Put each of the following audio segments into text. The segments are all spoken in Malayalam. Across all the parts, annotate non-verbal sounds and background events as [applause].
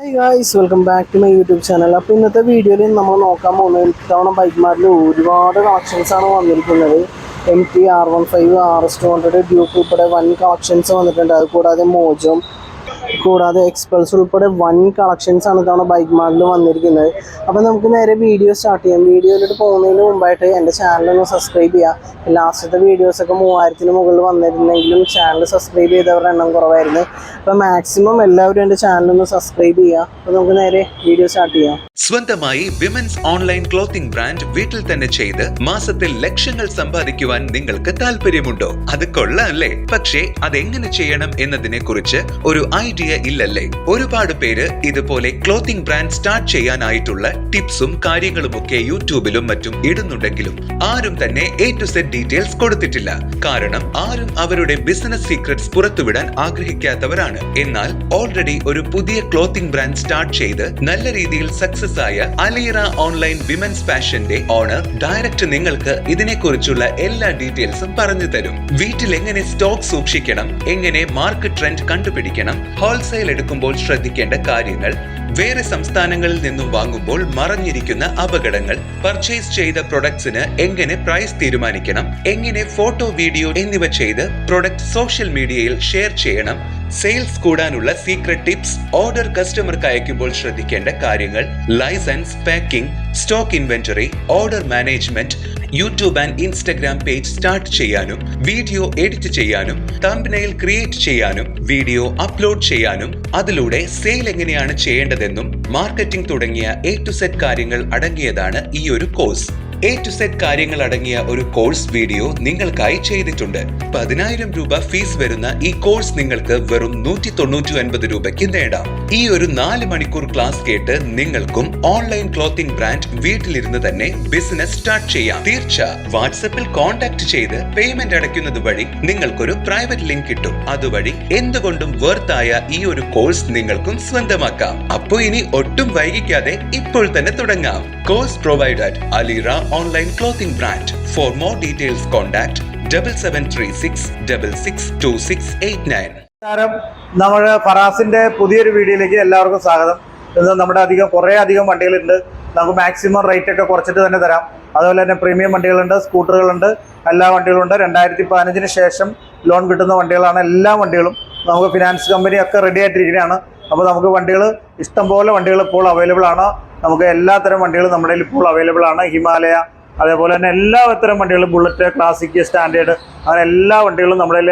Hi guys welcome back to my YouTube channel അപ്പോൾ ഇന്നത്തെ വീഡിയോയിൽ നമ്മൾ നോക്കാൻ പോകുന്നത് ഇത്തവണ ബൈക്ക് മാറിൽ ഒരുപാട് കളക്ഷൻസ് ആണ് വന്നിരിക്കുന്നത്. M T R one five R S two hundred Duke ഉൾപ്പെടെ വൻ കളക്ഷൻസ് വന്നിട്ടുണ്ട്. അത് കൂടാതെ മോജോം കൂടാതെ എക്സ്പൾസ് ഉൾപ്പെടെ വൺ കളക്ഷൻസ് ആണ് ഇത്തവണ ബൈക്ക് മാറിൽ വന്നിരിക്കുന്നത്. അപ്പോൾ നമുക്ക് നേരെ വീഡിയോ സ്റ്റാർട്ട് ചെയ്യാം. വീഡിയോയിലോട്ട് പോകുന്നതിന് മുമ്പായിട്ട് എന്റെ ചാനലൊന്ന് സബ്സ്ക്രൈബ് ചെയ്യുക ലാസ്റ്റത്തെ വീഡിയോസൊക്കെ മൂവായിരത്തിന് മുകളിൽ വന്നിരുന്നെങ്കിലും ചാനൽ സബ്സ്ക്രൈബ് ചെയ്തവരുടെ എണ്ണം കുറവായിരുന്നു. അപ്പോൾ മാക്സിമം എല്ലാവരും എന്റെ ചാനലൊന്ന് സബ്സ്ക്രൈബ് ചെയ്യുക അപ്പോൾ നമുക്ക് നേരെ വീഡിയോ സ്റ്റാർട്ട് ചെയ്യാം. സ്വന്തമായി വിമൻസ് ഓൺലൈൻ ക്ലോത്തിംഗ് ബ്രാൻഡ് വീട്ടിൽ തന്നെ ചെയ്ത് മാസത്തിൽ ലക്ഷങ്ങൾ സമ്പാദിക്കുവാൻ നിങ്ങൾക്ക് താല്പര്യമുണ്ടോ? അത് കൊള്ളാം അല്ലേ? പക്ഷേ അതെങ്ങനെ ചെയ്യണം എന്നതിനെ കുറിച്ച് ഒരു ഐഡിയ ഇല്ലല്ലേ? ഒരുപാട് പേര് ഇതുപോലെ ക്ലോത്തിംഗ് ബ്രാൻഡ് സ്റ്റാർട്ട് ചെയ്യാനായിട്ടുള്ള ടിപ്സും കാര്യങ്ങളും ഒക്കെ യൂട്യൂബിലും മറ്റും ഇടുന്നുണ്ടെങ്കിലും ആരും തന്നെ എ ടു സെറ്റ് ഡീറ്റെയിൽസ് കൊടുത്തിട്ടില്ല. കാരണം ആരും അവരുടെ ബിസിനസ് സീക്രട്സ് പുറത്തുവിടാൻ ആഗ്രഹിക്കാത്തവരാണ്. എന്നാൽ ഓൾറെഡി ഒരു പുതിയ ക്ലോത്തിംഗ് ബ്രാൻഡ് സ്റ്റാർട്ട് ചെയ്ത് നല്ല രീതിയിൽ സക്സസ് ആയ അലീറ ഓൺലൈൻ വിമൻസ് ഫാഷന്റെ ഓണർ ഡയറക്റ്റ് നിങ്ങൾക്ക് ഇതിനെക്കുറിച്ചുള്ള എല്ലാ ഡീറ്റെയിൽസും പറഞ്ഞു തരും. വീട്ടിൽ എങ്ങനെ സ്റ്റോക്ക് സൂക്ഷിക്കണം എങ്ങനെ മാർക്കറ്റ് ട്രെൻഡ് കണ്ടുപിടിക്കണം ഹോൾസെയിൽ എടുക്കുമ്പോൾ ശ്രദ്ധിക്കേണ്ട കാര്യങ്ങൾ വേറെ സംസ്ഥാനങ്ങളിൽ നിന്നും വാങ്ങുമ്പോൾ മറഞ്ഞിരിക്കുന്ന അപകടങ്ങൾ പർച്ചേസ് ചെയ്ത പ്രൊഡക്ട്സിന് എങ്ങനെ പ്രൈസ് തീരുമാനിക്കണം എങ്ങനെ ഫോട്ടോ വീഡിയോ എന്നിവ ചെയ്ത് പ്രൊഡക്റ്റ് സോഷ്യൽ മീഡിയയിൽ ഷെയർ ചെയ്യണം സെയിൽസ് കൂടാനുള്ള സീക്രട്ട് ടിപ്സ് ഓർഡർ കസ്റ്റമർക്ക് അയക്കുമ്പോൾ ശ്രദ്ധിക്കേണ്ട കാര്യങ്ങൾ license packing stock inventory order management YouTube and Instagram page start ചെയ്യാനും വീഡിയോ എഡിറ്റ് ചെയ്യാനും തമ്പനയിൽ ക്രിയേറ്റ് ചെയ്യാനും വീഡിയോ അപ്ലോഡ് ചെയ്യാനും അതിലൂടെ സെയിൽ എങ്ങനെയാണ് ചെയ്യേണ്ടതെന്നും മാർക്കറ്റിംഗ് തുടങ്ങിയ എ ടു സെറ്റ് കാര്യങ്ങൾ അടങ്ങിയതാണ് ഈ ഒരു കോഴ്സ് എ ടു സെറ്റ് കാര്യങ്ങൾ അടങ്ങിയ ഒരു കോഴ്സ് വീഡിയോ നിങ്ങൾക്കായി ചെയ്തിട്ടുണ്ട്. പതിനായിരം രൂപ ഫീസ് വരുന്ന ഈ കോഴ്സ് നിങ്ങൾക്ക് വെറും നൂറ്റി തൊണ്ണൂറ്റി ഒൻപത് രൂപയ്ക്ക് നേടാം. ഈ ഒരു നാല് മണിക്കൂർ ക്ലാസ് കേട്ട് നിങ്ങൾക്കും ഓൺലൈൻ ക്ലോത്തിംഗ് ബ്രാൻഡ് വീട്ടിലിരുന്ന് തന്നെ ബിസിനസ് സ്റ്റാർട്ട് ചെയ്യാം. തീർച്ച. വാട്സപ്പിൽ കോൺടാക്ട് ചെയ്ത് പേയ്മെന്റ് അടയ്ക്കുന്നത് വഴി നിങ്ങൾക്കൊരു പ്രൈവറ്റ് ലിങ്ക് കിട്ടും. അതുവഴി എന്തുകൊണ്ടും വർത്തായ ഈ ഒരു കോഴ്സ് നിങ്ങൾക്കും സ്വന്തമാക്കാം. അപ്പോ ഇനി ഒട്ടും വൈകിക്കാതെ ഇപ്പോൾ തന്നെ തുടങ്ങാം. Course provided Alira online clothing brand. For more details, contact double seven three six double six two six eight nine നമസ്കാരം. നമ്മൾ ഫറാസിന്റെ പുതിയൊരു വീഡിയോയിലേക്ക് എല്ലാവർക്കും സ്വാഗതം. ഇന്ന് നമ്മുടെ അധികം കുറേ അധികം വണ്ടികളുണ്ട്. നമുക്ക് മാക്സിമം റേറ്റ് ഒക്കെ കുറച്ചിട്ട് തന്നെ തരാം. അതുപോലെ തന്നെ പ്രീമിയം വണ്ടികളുണ്ട് സ്കൂട്ടറുകളുണ്ട് എല്ലാ വണ്ടികളുണ്ട് രണ്ടായിരത്തി പതിനഞ്ചിന് ശേഷം ലോൺ കിട്ടുന്ന വണ്ടികളാണ് എല്ലാ വണ്ടികളും. നമുക്ക് ഫിനാൻസ് കമ്പനി ഒക്കെ റെഡി ആയിട്ടിരിക്കുകയാണ്. അപ്പോൾ നമുക്ക് വണ്ടികൾ ഇഷ്ടംപോലെ വണ്ടികൾ ഇപ്പോൾ അവൈലബിൾ ആണ്. നമുക്ക് എല്ലാത്തരം വണ്ടികളും നമ്മുടെ ഇപ്പോൾ അവൈലബിൾ ആണ്. ഹിമാലയ അതേപോലെ തന്നെ എല്ലാ തരം വണ്ടികളും ബുള്ളറ്റ് ക്ലാസിക് സ്റ്റാൻഡേർഡ് അങ്ങനെ എല്ലാ വണ്ടികളും നമ്മുടെ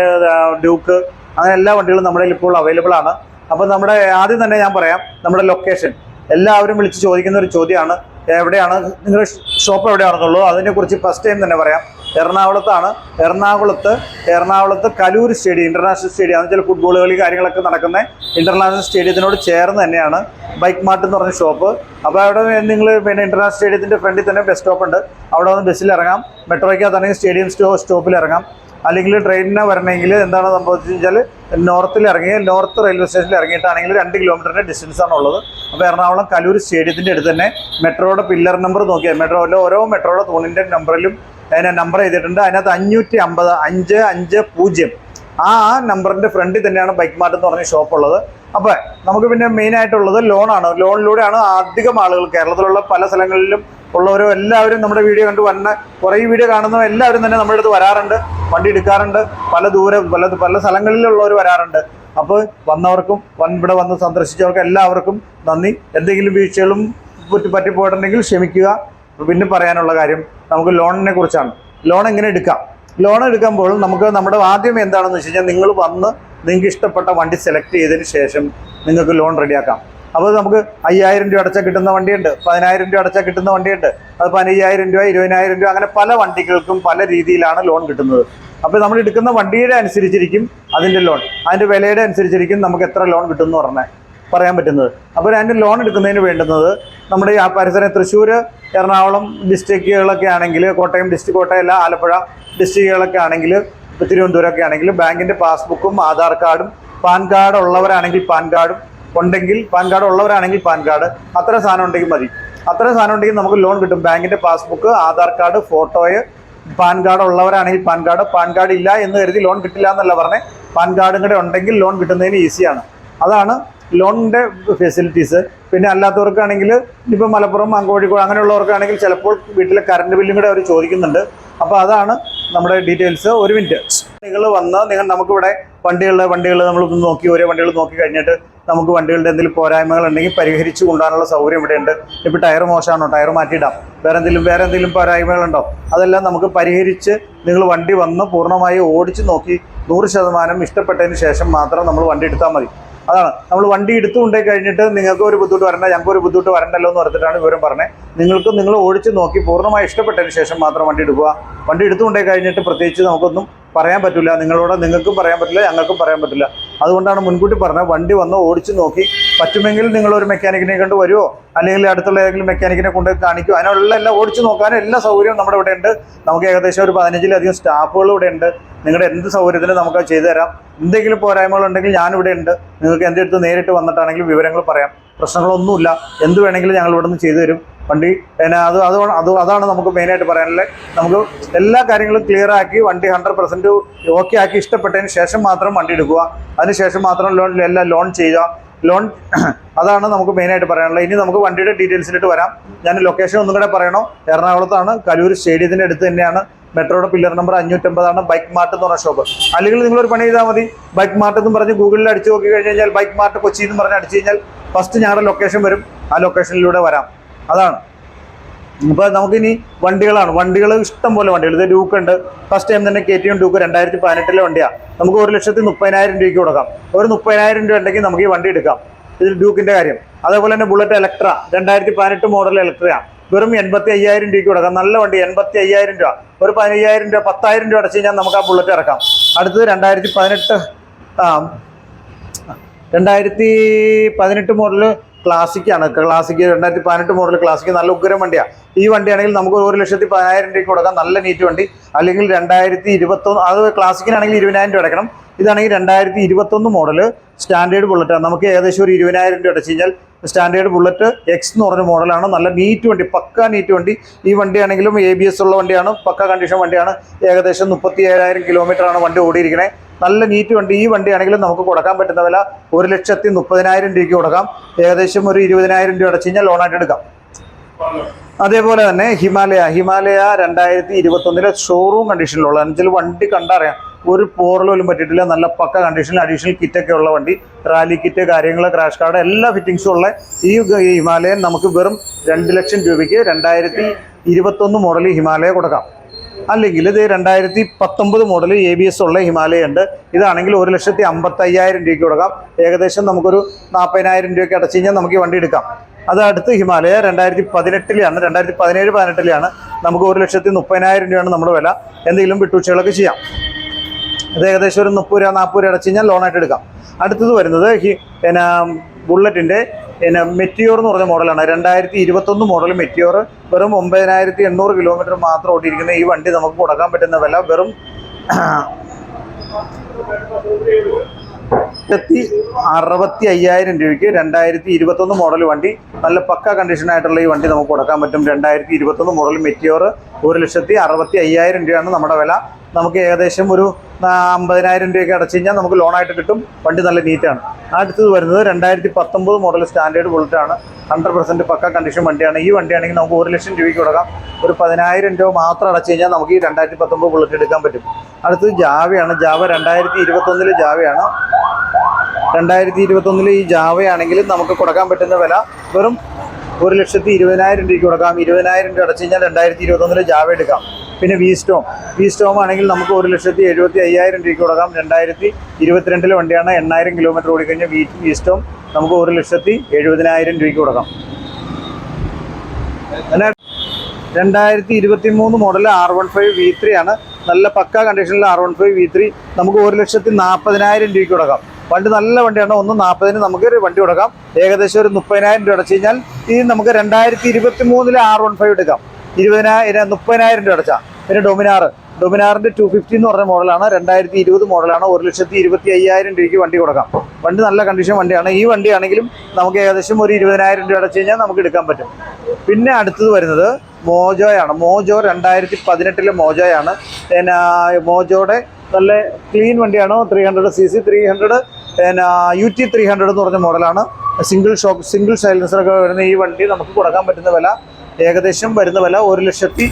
ഡ്യൂക്ക് അങ്ങനെ എല്ലാ വണ്ടികളും നമ്മുടെ ഇപ്പോൾ അവൈലബിൾ ആണ്. അപ്പോൾ നമ്മുടെ ആദ്യം തന്നെ ഞാൻ പറയാം നമ്മുടെ ലൊക്കേഷൻ എല്ലാവരും വിളിച്ച് ചോദിക്കുന്ന ഒരു ചോദ്യമാണ് എവിടെയാണ് നിങ്ങളുടെ ഷോപ്പ് എവിടെയാണെന്നുള്ളൂ അതിനെക്കുറിച്ച് ഫസ്റ്റ് ടൈം തന്നെ പറയാം. എറണാകുളത്താണ്. എറണാകുളത്ത് എറണാകുളത്ത് കലൂർ സ്റ്റേഡിയം ഇന്റർനാഷണൽ സ്റ്റേഡിയം എന്ന് വെച്ചാൽ ഫുട്ബോൾ കളി കാര്യങ്ങളൊക്കെ നടക്കുന്ന. ഇന്റർനാഷണൽ സ്റ്റേഡിയത്തിനോട് ചേർന്ന് തന്നെയാണ് ബൈക്ക് മാർട്ട് എന്ന് പറഞ്ഞ ഷോപ്പ് അപ്പോൾ അവിടെ നിങ്ങൾ പിന്നെ ഇന്റർനാഷണൽ സ്റ്റേഡിയത്തിന്റെ ഫ്രണ്ടിൽ തന്നെ ബസ് സ്റ്റോപ്പ് ഉണ്ട്. അവിടെ വന്ന് ബസ്സിൽ ഇറങ്ങാം. മെട്രോയ്ക്കകത്താണെങ്കിൽ സ്റ്റേഡിയം സ്റ്റോ സ്റ്റോപ്പിൽ ഇറങ്ങാം. അല്ലെങ്കിൽ ട്രെയിനിനെ വരണമെങ്കിൽ എന്താണ് സംഭവിച്ചത് വെച്ചാൽ നോർത്തിൽ ഇറങ്ങി നോർത്ത് റെയിൽവേ സ്റ്റേഷനിൽ ഇറങ്ങിയിട്ടാണെങ്കിൽ രണ്ട് കിലോമീറ്ററിന്റെ ഡിസ്റ്റൻസ് ആണ് ഉള്ളത്. അപ്പോൾ എറണാകുളം കലൂർ സ്റ്റേഡിയത്തിന്റെ അടുത്ത് തന്നെ മെട്രോയുടെ പില്ലർ നമ്പർ നോക്കിയാൽ മെട്രോയിലെ ഓരോ മെട്രോയുടെ തൂണിന്റെ നമ്പറിലും അതിനെ നമ്പർ ചെയ്തിട്ടുണ്ട്. അതിനകത്ത് അഞ്ഞൂറ്റി അമ്പത് അഞ്ച് അഞ്ച് പൂജ്യം. ആ നമ്പറിന്റെ ഫ്രണ്ടിൽ തന്നെയാണ് ബൈക്ക് മാർട്ട് എന്ന് പറഞ്ഞ ഷോപ്പ് ഉള്ളത്. അപ്പോൾ നമുക്ക് പിന്നെ മെയിൻ ആയിട്ടുള്ളത് ലോണാണ് ലോണിലൂടെയാണ് അധികം ആളുകൾ കേരളത്തിലുള്ള പല സ്ഥലങ്ങളിലും ഉള്ളവരും എല്ലാവരും നമ്മുടെ വീഡിയോ കണ്ട് വന്ന കുറേ വീഡിയോ കാണുന്ന എല്ലാവരും തന്നെ നമ്മുടെ അടുത്ത് വരാറുണ്ട്. വണ്ടി എടുക്കാറുണ്ട്. പല ദൂരെ പല പല സ്ഥലങ്ങളിലുള്ളവർ വരാറുണ്ട്. അപ്പോൾ വന്നവർക്കും ഇവിടെ വന്ന് സന്ദർശിച്ചവർക്കും എല്ലാവർക്കും നന്ദി. എന്തെങ്കിലും വീഴ്ചകളും പറ്റി പറ്റിപ്പോയിട്ടുണ്ടെങ്കിൽ ക്ഷമിക്കുക. പിന്നെ പറയാനുള്ള കാര്യം നമുക്ക് ലോണിനെ കുറിച്ചാണ്. ലോൺ എങ്ങനെ എടുക്കാം? ലോൺ എടുക്കുമ്പോൾ നമുക്ക് നമ്മുടെ ആദ്യം എന്താണെന്ന് വെച്ച് കഴിഞ്ഞാൽ നിങ്ങൾ വന്ന് നിങ്ങൾക്ക് ഇഷ്ടപ്പെട്ട വണ്ടി സെലക്ട് ചെയ്തതിന് ശേഷം നിങ്ങൾക്ക് ലോൺ റെഡിയാക്കാം. അപ്പോൾ നമുക്ക് അയ്യായിരം രൂപ അടച്ചാൽ കിട്ടുന്ന വണ്ടിയുണ്ട് പതിനായിരം രൂപ അടച്ചാൽ കിട്ടുന്ന വണ്ടിയുണ്ട് അത് പതിനയ്യായിരം രൂപ ഇരുപതിനായിരം രൂപ അങ്ങനെ പല വണ്ടികൾക്കും പല രീതിയിലാണ് ലോൺ കിട്ടുന്നത്. അപ്പോൾ നമ്മൾ എടുക്കുന്ന വണ്ടിയുടെ അനുസരിച്ചിരിക്കും അതിന്റെ ലോൺ. അതിന്റെ വിലയുടെ അനുസരിച്ചിരിക്കും നമുക്ക് എത്ര ലോൺ കിട്ടുമെന്ന് പറഞ്ഞാൽ പറയാൻ പറ്റുന്നത്. അപ്പോൾ അതിന്റെ ലോൺ എടുക്കുന്നതിന് വേണ്ടുന്നത് നമ്മുടെ ഈ പരിസരം തൃശ്ശൂർ എറണാകുളം ഡിസ്ട്രിക്റ്റുകളൊക്കെ ആണെങ്കിൽ കോട്ടയം ഡിസ്ട്രിക്ട് കോട്ടയല്ല ആലപ്പുഴ ഡിസ്ട്രിക്റ്റുകളൊക്കെ ആണെങ്കിൽ തിരുവനന്തപുരമൊക്കെ ആണെങ്കിൽ ബാങ്കിന്റെ പാസ്ബുക്കും ആധാർ കാർഡും പാൻ കാർഡ് ഉള്ളവരാണെങ്കിൽ പാൻ കാർഡും ഉണ്ടെങ്കിൽ പാൻ കാർഡ് ഉള്ളവരാണെങ്കിൽ പാൻ കാർഡ് അത്ര സാധനം ഉണ്ടെങ്കിൽ മതി. അത്ര സാധനം ഉണ്ടെങ്കിൽ നമുക്ക് ലോൺ കിട്ടും. ബാങ്കിന്റെ പാസ്ബുക്ക് ആധാർ കാർഡ് ഫോട്ടോയ് പാൻ കാർഡ് ഉള്ളവരാണെങ്കിൽ പാൻ കാർഡ് പാൻ കാർഡ് ഇല്ല എന്ന് കരുതി ലോൺ കിട്ടില്ല എന്നല്ല പറഞ്ഞേ. പാൻ കാർഡും കൂടെ ഉണ്ടെങ്കിൽ ലോൺ കിട്ടുന്നതിന് ഈസിയാണ് അതാണ് ലോണിന്റെ ഫെസിലിറ്റീസ് പിന്നെ അല്ലാത്തവർക്കാണെങ്കിൽ ഇപ്പം മലപ്പുറം അങ്കോഴിക്കോട് അങ്ങനെയുള്ളവർക്കാണെങ്കിൽ ചിലപ്പോൾ വീട്ടിലെ കറണ്ട് ബില്ലും കൂടെ അവർ ചോദിക്കുന്നുണ്ട്. അപ്പോൾ അതാണ് നമ്മുടെ ഡീറ്റെയിൽസ് ഒരു മിനിറ്റ് നിങ്ങൾ വന്ന് നിങ്ങൾ നമുക്കിവിടെ വണ്ടികളുടെ വണ്ടികൾ നമ്മൾ നോക്കി ഓരോ വണ്ടികൾ നോക്കി കഴിഞ്ഞിട്ട് നമുക്ക് വണ്ടികളുടെ എന്തെങ്കിലും പോരായ്മകൾ ഉണ്ടെങ്കിൽ പരിഹരിച്ചു കൊണ്ടുപോകാനുള്ള സൗകര്യം ഇവിടെ ഉണ്ട് ഇപ്പോൾ ടയർ മോശമാണോ? ടയർ മാറ്റിയിടാം. വേറെ എന്തെങ്കിലും വേറെ എന്തെങ്കിലും പോരായ്മകളുണ്ടോ അതെല്ലാം നമുക്ക് പരിഹരിച്ച് നിങ്ങൾ വണ്ടി വന്ന് പൂർണമായി ഓടിച്ച് നോക്കി നൂറ് ശതമാനം ഇഷ്ടപ്പെട്ടതിന് ശേഷം മാത്രം നമ്മൾ വണ്ടി എടുത്താൽ മതി. അതാണ്. നമ്മൾ വണ്ടി എടുത്തു കൊണ്ടേ കഴിഞ്ഞിട്ട് നിങ്ങൾക്ക് ഒരു ബുദ്ധിമുട്ട് വരണ്ട ഞങ്ങൾക്ക് ഒരു ബുദ്ധിമുട്ട് വരണ്ടല്ലോ എന്ന് പറഞ്ഞിട്ടാണ് വിവരം പറഞ്ഞത്. നിങ്ങൾക്കും നിങ്ങൾ ഓടിച്ച് നോക്കി പൂർണമായി ഇഷ്ടപ്പെട്ടതിന് ശേഷം മാത്രം വണ്ടി എടുക്കുക. വണ്ടി എടുത്തു കൊണ്ടേ കഴിഞ്ഞിട്ട് പ്രത്യേകിച്ച് നമുക്കൊന്നും പറയാൻ പറ്റില്ല. നിങ്ങളോട് നിങ്ങൾക്കും പറയാൻ പറ്റില്ല ഞങ്ങൾക്കും പറയാൻ പറ്റില്ല. അതുകൊണ്ടാണ് മുൻകൂട്ടി പറഞ്ഞത് വണ്ടി വന്ന് ഓടിച്ചു നോക്കി. പറ്റുമെങ്കിൽ നിങ്ങൾ ഒരു മെക്കാനിക്കിനെ കൊണ്ട് വരുമോ അല്ലെങ്കിൽ അടുത്തുള്ള ഏതെങ്കിലും മെക്കാനിക്കിനെ കൊണ്ട് കാണിക്കുമോ അതിനുള്ള എല്ലാം ഓടിച്ചു നോക്കാനും എല്ലാ സൗകര്യവും നമ്മുടെ ഇവിടെ ഉണ്ട്. നമുക്ക് ഏകദേശം ഒരു പതിനഞ്ചിലധികം സ്റ്റാഫുകൾ ഇവിടെ ഉണ്ട്. നിങ്ങളുടെ എന്ത് സൗകര്യത്തിനും നമുക്ക് ചെയ്തു തരാം. എന്തെങ്കിലും പോരായ്മകളുണ്ടെങ്കിൽ ഞാനിവിടെ ഉണ്ട്. നിങ്ങൾക്ക് എന്റെ അടുത്ത് നേരിട്ട് വന്നിട്ടാണെങ്കിലും വിവരങ്ങൾ പറയാം. പ്രശ്നങ്ങളൊന്നുമില്ല. എന്ത് വേണമെങ്കിലും ഞങ്ങൾ ഇവിടെ നിന്ന് ചെയ്തു തരും. വണ്ടി പിന്നെ അത് അത് അത് അതാണ് നമുക്ക് മെയിനായിട്ട് പറയാനുള്ളത് നമുക്ക് എല്ലാ കാര്യങ്ങളും ക്ലിയർ ആക്കി വണ്ടി ഹൺഡ്രഡ് പെർസെന്റ് ഓക്കെ ആക്കി ഇഷ്ടപ്പെട്ടതിന് ശേഷം മാത്രം വണ്ടി എടുക്കുക. അതിനുശേഷം മാത്രം ലോൺ എല്ലാം ലോൺ ചെയ്യുക. ലോൺ [clears throat] അതാണ് നമുക്ക് മെയിനായിട്ട് പറയാനുള്ളത് ഇനി നമുക്ക് വണ്ടിയുടെ ഡീറ്റെയിൽസിലിട്ട് വരാം. ഞാൻ ലൊക്കേഷൻ ഒന്നും കൂടെ പറയണോ? എറണാകുളത്താണ്. കലൂർ സ്റ്റേഡിയത്തിന്റെ അടുത്ത് തന്നെയാണ്. മെട്രോയുടെ പില്ലർ നമ്പർ അഞ്ഞൂറ്റമ്പതാണ്. ബൈക്ക് മാർട്ട് എന്ന് പറഞ്ഞ ഷോപ്പ് അല്ലെങ്കിൽ നിങ്ങളൊരു പണി ചെയ്താൽ മതി. ബൈക്ക് മാർട്ട് എന്ന് പറഞ്ഞ് ഗൂഗിളിൽ അടിച്ച് നോക്കി കഴിഞ്ഞ് കഴിഞ്ഞാൽ ബൈക്ക് മാർട്ട് കൊച്ചി എന്ന് പറഞ്ഞ് അടിച്ചു കഴിഞ്ഞാൽ ഫസ്റ്റ് ഞങ്ങളുടെ ലൊക്കേഷൻ വരും. ആ ലൊക്കേഷനിലൂടെ വരാം. അതാണ്. ഇപ്പോൾ നമുക്കിനി വണ്ടികളാണ്. വണ്ടികൾ ഇഷ്ടം പോലെ വണ്ടികൾ. ഇത് ഡ്യൂക്ക് ഉണ്ട് ഫസ്റ്റ് ടൈം തന്നെ കെ ടി എം ഡ്യൂക്ക് രണ്ടായിരത്തി പതിനെട്ടിലെ വണ്ടിയാണ് നമുക്ക് ഒരു ലക്ഷത്തി മുപ്പതിനായിരം രൂപയ്ക്ക് കൊടുക്കാം. ഒരു മുപ്പതിനായിരം രൂപ ഉണ്ടെങ്കിൽ നമുക്ക് ഈ വണ്ടി എടുക്കാം. ഇത് ഡ്യൂക്കിന്റെ കാര്യം. അതേപോലെ തന്നെ ബുള്ളറ്റ് ഇലക്ട്ര രണ്ടായിരത്തി പതിനെട്ട് മോഡൽ ഇലക്ട്രയാണ് വെറും എൺപത്തി അയ്യായിരം രൂപയ്ക്ക് കൊടുക്കാം. നല്ല വണ്ടി. എൺപത്തി അയ്യായിരം രൂപ. ഒരു പതിനയ്യായിരം രൂപ പത്തായിരം രൂപ അടച്ചു കഴിഞ്ഞാൽ നമുക്ക് ആ ബുള്ളറ്റ് ഇറക്കാം. അടുത്തത് രണ്ടായിരത്തി പതിനെട്ട് രണ്ടായിരത്തി പതിനെട്ട് മോഡൽ ക്ലാസിക്കാണ് ക്ലാസിക് രണ്ടായിരത്തി പതിനെട്ട് മോഡൽ ക്ലാസിക് നല്ല ഉഗ്രം വണ്ടിയാണ് ഈ വണ്ടിയാണെങ്കിൽ നമുക്ക് ഒരു ലക്ഷത്തി പതിനായിരം രൂപയ്ക്ക് കൊടുക്കാം. നല്ല നീറ്റ് വണ്ടി. അല്ലെങ്കിൽ രണ്ടായിരത്തി ഇരുപത്തൊന്ന് അത് ക്ലാസിക്കിനാണെങ്കിൽ ഇരുപതിനായിരം രൂപ അടക്കണം ഇതാണെങ്കിൽ രണ്ടായിരത്തി ഇരുപത്തൊന്ന് മോഡൽ സ്റ്റാൻഡേർഡ് ബുള്ളറ്റാണ് നമുക്ക് ഏകദേശം ഒരു ഇരുപതിനായിരം രൂപ അടച്ചു കഴിഞ്ഞാൽ സ്റ്റാൻഡേർഡ് ബുള്ളറ്റ് എക്സ് എന്ന് പറഞ്ഞ മോഡലാണ് നല്ല നീറ്റ് വണ്ടി പക്ക നീറ്റ് വണ്ടി. ഈ വണ്ടിയാണെങ്കിലും എ ബി എസ് ഉള്ള വണ്ടിയാണ്. പക്ക കണ്ടീഷൻ വണ്ടിയാണ്. ഏകദേശം മുപ്പത്തി ഏഴായിരം കിലോമീറ്ററാണ് വണ്ടി ഓടിയിരിക്കണേ. നല്ല നീറ്റ് വണ്ടി ഈ വണ്ടിയാണെങ്കിലും നമുക്ക് കൊടുക്കാൻ പറ്റുന്ന വില ഒരു ലക്ഷത്തി മുപ്പതിനായിരം രൂപയ്ക്ക് കൊടുക്കാം. ഏകദേശം ഒരു ഇരുപതിനായിരം രൂപ അടച്ചു കഴിഞ്ഞാൽ ലോണായിട്ട് എടുക്കാം. അതേപോലെ തന്നെ ഹിമാലയ ഹിമാലയ രണ്ടായിരത്തി ഇരുപത്തൊന്നിലെ ഷോറൂം കണ്ടീഷനിലുള്ള എന്നുവെച്ചാൽ വണ്ടി കണ്ടറിയാം. ഒരു പോറൽ പോലും പറ്റിയിട്ടില്ല നല്ല പക്ക കണ്ടീഷനിൽ അഡീഷണൽ കിറ്റൊക്കെ ഉള്ള വണ്ടി. റാലി കിറ്റ് കാര്യങ്ങൾ ക്രാഷ് കാർഡ് എല്ലാ ഫിറ്റിങ്സും ഉള്ള ഈ ഹിമാലയൻ നമുക്ക് വെറും രണ്ട് ലക്ഷം രൂപയ്ക്ക് രണ്ടായിരത്തി ഇരുപത്തൊന്ന് മോഡൽ ഹിമാലയ കൊടുക്കാം. അല്ലെങ്കിൽ ഇത് രണ്ടായിരത്തി പത്തൊമ്പത് മോഡൽ എ ബി എസ് ഉള്ള ഹിമാലയ ഉണ്ട് ഇതാണെങ്കിൽ ഒരു ലക്ഷത്തി അമ്പത്തി അയ്യായിരം രൂപയ്ക്ക് കൊടുക്കാം. ഏകദേശം നമുക്കൊരു നാൽപ്പതിനായിരം രൂപയ്ക്ക് അടച്ചു കഴിഞ്ഞാൽ നമുക്ക് ഈ വണ്ടി എടുക്കാം. അത് അടുത്ത് ഹിമാലയ രണ്ടായിരത്തി പതിനെട്ടിലാണ് രണ്ടായിരത്തി പതിനേഴ് പതിനെട്ടിലാണ് നമുക്ക് ഒരു ലക്ഷത്തി മുപ്പതിനായിരം രൂപയാണ് നമ്മുടെ വില. എന്തെങ്കിലും വിട്ടുവീഴ്ചകളൊക്കെ ചെയ്യാം. ഇത് ഏകദേശം ഒരു മുപ്പത് രൂപ നാൽപ്പത് രൂപ അടച്ചു കഴിഞ്ഞാൽ ലോണായിട്ട് എടുക്കാം. അടുത്തത് വരുന്നത് ഹി പിന്നെ ബുള്ളറ്റിന്റെ പിന്നെ മെറ്റിയോർ എന്ന് പറഞ്ഞ മോഡലാണ് രണ്ടായിരത്തി ഇരുപത്തൊന്ന് മോഡൽ മെറ്റിയോർ വെറും ഒമ്പതിനായിരത്തി എണ്ണൂറ് കിലോമീറ്റർ മാത്രം ഓടിയിരിക്കുന്ന ഈ വണ്ടി നമുക്ക് കൊടുക്കാൻ പറ്റുന്ന വില വെറും ലക്ഷത്തി അറുപത്തി അയ്യായിരം രൂപയ്ക്ക് രണ്ടായിരത്തി ഇരുപത്തൊന്ന് മോഡൽ വണ്ടി. നല്ല പക്ക കണ്ടീഷൻ ആയിട്ടുള്ള ഈ വണ്ടി നമുക്ക് കൊടുക്കാൻ പറ്റും. രണ്ടായിരത്തി ഇരുപത്തൊന്ന് മോഡൽ മെറ്റിയോർ ഒരു ലക്ഷത്തി അറുപത്തി അയ്യായിരം രൂപയാണ് നമ്മുടെ വില. നമുക്ക് ഏകദേശം ഒരു അമ്പതിനായിരം രൂപയൊക്കെ അടച്ചു കഴിഞ്ഞാൽ നമുക്ക് ലോണായിട്ട് കിട്ടും. വണ്ടി നല്ല നീറ്റാണ് അടുത്തത് വരുന്നത് രണ്ടായിരത്തി പത്തൊമ്പത് മോഡൽ സ്റ്റാൻഡേർഡ് ബുള്ളറ്റാണ് ഹൺഡ്രഡ് പെർസെന്റ് പക്ക കണ്ടീഷൻ വണ്ടിയാണ്. ഈ വണ്ടിയാണെങ്കിൽ നമുക്ക് ഒരു ലക്ഷം രൂപയ്ക്ക് കൊടുക്കാം. ഒരു പതിനായിരം രൂപ മാത്രം അടച്ചു കഴിഞ്ഞാൽ നമുക്ക് ഈ രണ്ടായിരത്തി പത്തൊമ്പത് ബുള്ളറ്റ് എടുക്കാൻ പറ്റും. അടുത്തത് ജാവയാണ്. ജാവ രണ്ടായിരത്തി ഇരുപത്തൊന്നിൽ ജാവയാണ്. രണ്ടായിരത്തി ഇരുപത്തൊന്നിൽ ഈ ജാവയാണെങ്കിൽ നമുക്ക് കൊടുക്കാൻ പറ്റുന്ന വില വെറും ഒരു ലക്ഷത്തി ഇരുപതിനായിരം രൂപയ്ക്ക് കൊടുക്കാം. ഇരുപതിനായിരം രൂപ അടച്ചു കഴിഞ്ഞാൽ രണ്ടായിരത്തി ഇരുപത്തൊന്നിൽ ജാവ എടുക്കാം. പിന്നെ വി സ്റ്റോം വി സ്റ്റോം ആണെങ്കിൽ നമുക്ക് ഒരു ലക്ഷത്തി എഴുപത്തി അയ്യായിരം രൂപയ്ക്ക് കൊടുക്കാം. രണ്ടായിരത്തി ഇരുപത്തിരണ്ടിലെ വണ്ടിയാണ് എണ്ണായിരം കിലോമീറ്റർ ഓടിക്കഴിഞ്ഞാൽ വി വി സ്റ്റോം നമുക്ക് ഒരു ലക്ഷത്തി എഴുപതിനായിരം രൂപയ്ക്ക് കൊടുക്കാം. രണ്ടായിരത്തി ഇരുപത്തി മൂന്ന് model R one five V three ആണ്. നല്ല പക്ക കണ്ടീഷനിൽ R one five V three നമുക്ക് ഒരു ലക്ഷത്തി നാൽപ്പതിനായിരം രൂപയ്ക്ക് കൊടുക്കാം. വണ്ടി നല്ല വണ്ടിയാണ്. ഒന്ന് നാൽപ്പതിന് നമുക്ക് ഒരു വണ്ടി കൊടുക്കാം. ഏകദേശം ഒരു മുപ്പതിനായിരം രൂപ അടച്ചു കഴിഞ്ഞാൽ ഈ നമുക്ക് രണ്ടായിരത്തി ഇരുപത്തി മൂന്നിലെ ആർ വൺ ഫൈവ് എടുക്കാം. ഇരുപതിനായിരം മുപ്പതിനായിരം രൂപ അടച്ചാൽ പിന്നെ ഡൊമിനാർ. ഡൊമിനാറിന്റെ ടു ഫിഫ്റ്റി എന്ന് പറഞ്ഞ മോഡലാണ്. രണ്ടായിരത്തി ഇരുപത് മോഡലാണ്. ഒരു ലക്ഷത്തി ഇരുപത്തി അയ്യായിരം രൂപയ്ക്ക് വണ്ടി കൊടുക്കാം. വണ്ടി നല്ല കണ്ടീഷൻ വണ്ടിയാണ്. ഈ വണ്ടിയാണെങ്കിലും നമുക്ക് ഏകദേശം ഒരു ഇരുപതിനായിരം രൂപ അടച്ചു കഴിഞ്ഞാൽ നമുക്ക് എടുക്കാൻ പറ്റും. പിന്നെ അടുത്തത് വരുന്നത് മോജോയാണ്. മോജോ രണ്ടായിരത്തി പതിനെട്ടിലെ മോജോയാണ്. പിന്നെ മോജോയുടെ നല്ല ക്ലീൻ വണ്ടിയാണ്? Three hundred C C three hundred പിന്നെ യു ടി ത്രീ ഹൺഡ്രഡ് എന്ന് പറഞ്ഞ മോഡലാണ്. സിംഗിൾ ഷോക്ക് സിംഗിൾ സൈലൻസറൊക്കെ വരുന്ന ഈ വണ്ടി നമുക്ക് കൊടുക്കാൻ പറ്റുന്ന വില ഏകദേശം വരുന്ന വില ഒരു ലക്ഷത്തി